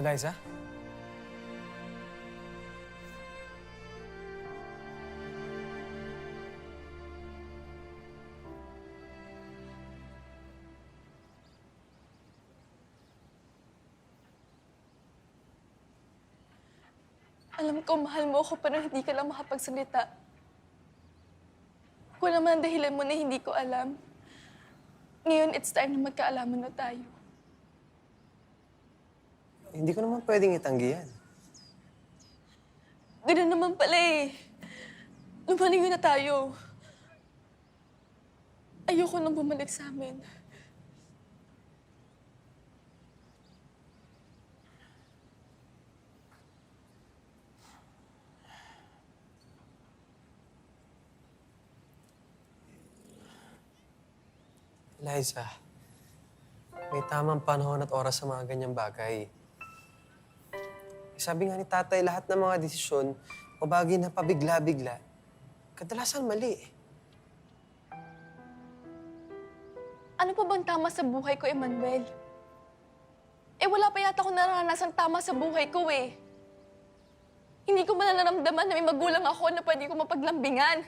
Eliza? Alam ko, mahal mo ako pero hindi ka lang makapagsalita. Kung naman dahilan mo na hindi ko alam. Ngayon, it's time na magkaalaman na tayo. Hindi ko naman pwedeng itanggi yan. Ganun naman pala eh. Lumalayo na tayo. Ayoko nang bumalik sa amin. Eliza, may tamang panahon at oras sa mga ganyang bagay. Sabi nga ni tatay, lahat ng mga desisyon o bagay na pabigla-bigla, kadalasan mali. Ano pa bang tama sa buhay ko, Emmanuel? Eh, wala pa yata akong naranasan tama sa buhay ko eh. Hindi ko man naramdaman na may magulang ako na pwede ko mapaglambingan.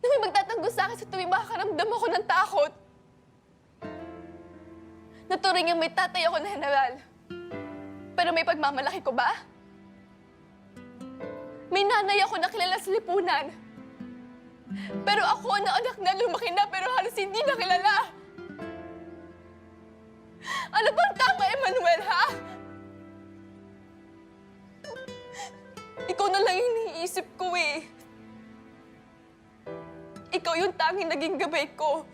Na may magtatanggol sa akin sa tuwing makakaramdam ako ng takot. Naturing yung may tatay ako na general. Pero may pagmamalaki ko ba? May nanay ako na kilala sa lipunan. Pero ako na anak na lumaki na pero halos hindi na kilala. Ano bang tama, Emmanuel, ha? Ikaw na lang yung iniisip ko eh. Ikaw yung tanging naging gabay ko.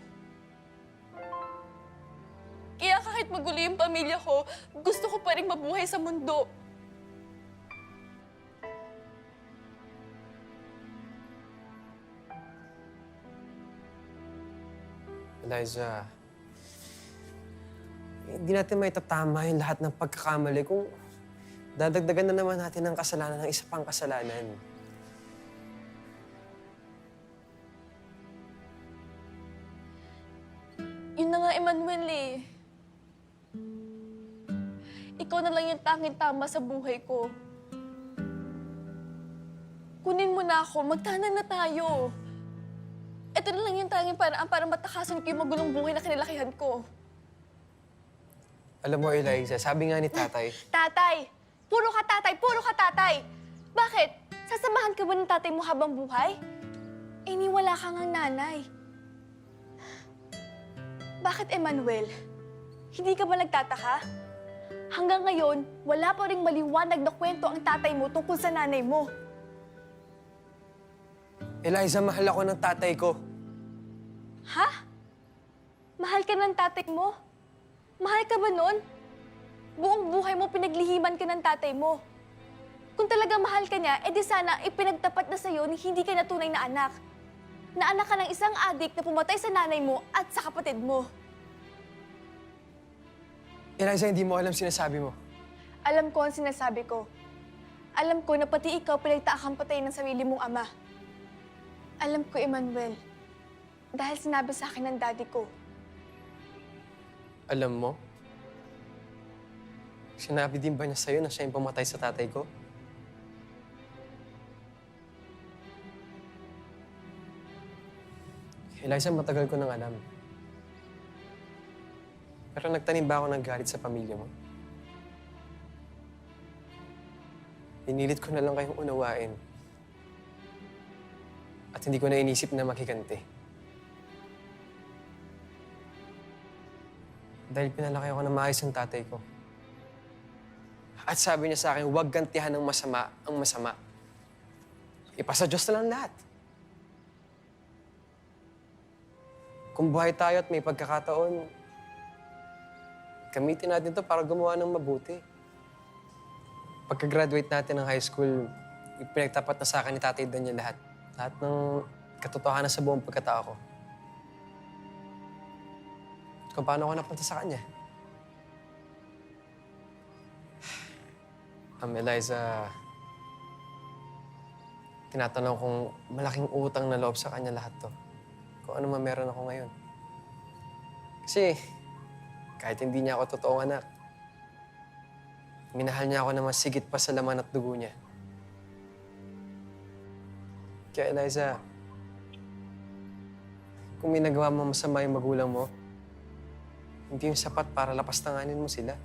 Kaya kahit magulo yung pamilya ko, gusto ko pa rin mabuhay sa mundo. Eliza, hindi natin may tatama yung lahat ng pagkakamali kung dadagdagan na naman natin ng kasalanan ng isa pang kasalanan. Yun na nga, Emmanuel eh. Na lang yung tanging tama sa buhay ko. Kunin mo na ako, magtanan na tayo. Ito na lang yung tanging paraan para matakasan ko yung magulong buhay na kinilakihan ko. Alam mo, Eliza, sabi nga ni tatay, Tatay! Puro ka tatay! Puro ka tatay! Bakit? Sasamahan ka ba ng tatay mo habang buhay? Eh, ni wala kang ang nanay. Bakit, Emmanuel? Hindi ka ba nagtataka? Hanggang ngayon, wala pa rin maliwanag na kwento ang tatay mo tungkol sa nanay mo. Eliza, mahal ako ng tatay ko. Ha? Mahal ka ng tatay mo? Mahal ka ba nun? Buong buhay mo pinaglihiman ka ng tatay mo. Kung talaga mahal ka niya, edi sana ipinagtapat na sa'yo ni hindi ka na tunay na anak. Na anak ka ng isang adik na pumatay sa nanay mo at sa kapatid mo. Eliza, hindi mo alam sinasabi mo. Alam ko ang sinasabi ko. Alam ko na pati ikaw pinagtaakang patayin ng sarili mong ama. Alam ko, Emmanuel. Dahil sinabi sa akin ng daddy ko. Alam mo? Sinabi din ba niya sa'yo na siya yung pumatay sa tatay ko? Eliza, matagal ko nang alam. Pero nagtanim ba ako ng galit sa pamilya mo? Pinilit ko na lang kayong unawain. At hindi ko na inisip na makikanti. Dahil pinalaki ako ng maayos ng tatay ko. At sabi niya sa akin, huwag gantihan ng masama ang masama. Ipasa Diyos na lang lahat. Kung buhay tayo at may pagkakataon, gamitin natin to para gumawa ng mabuti. Pagka-graduate natin ng high school, ipinagtapat na sa akin ni Tatay Daniel lahat. Lahat ng katotohanan sa buong pagkatao ko. Kung paano ako napunta sa kanya. Um, Eliza, tinatanong kong malaking utang na loob sa kanya lahat to. Kung ano man meron ako ngayon. Kasi, kahit hindi niya ako totoong anak, Minahal niya ako naman sigit pa sa laman at dugo niya. Kaya Eliza, kung may nagawa mo masama yung magulang mo, hindi yung sapat para lapastanganin mo sila.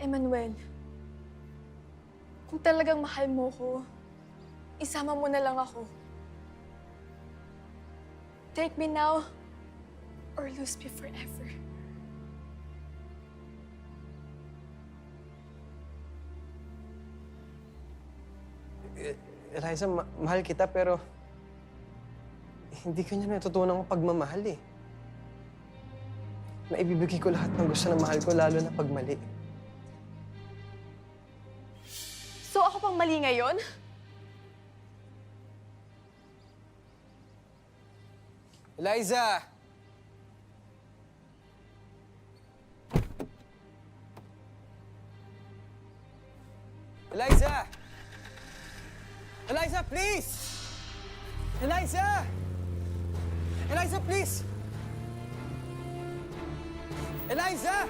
Emmanuel, kung talagang mahal mo ko, isama mo na lang ako. Take me now or lose me forever. Eh, Eliza, ma- mahal kita pero hindi kanya natutunan ko pagmamahal eh. Naibibigay ko lahat ng gusto ng mahal ko, lalo na pag mali. So ako pang mali ngayon? Eliza! Eliza! Please! Eliza! Eliza, please! Eliza!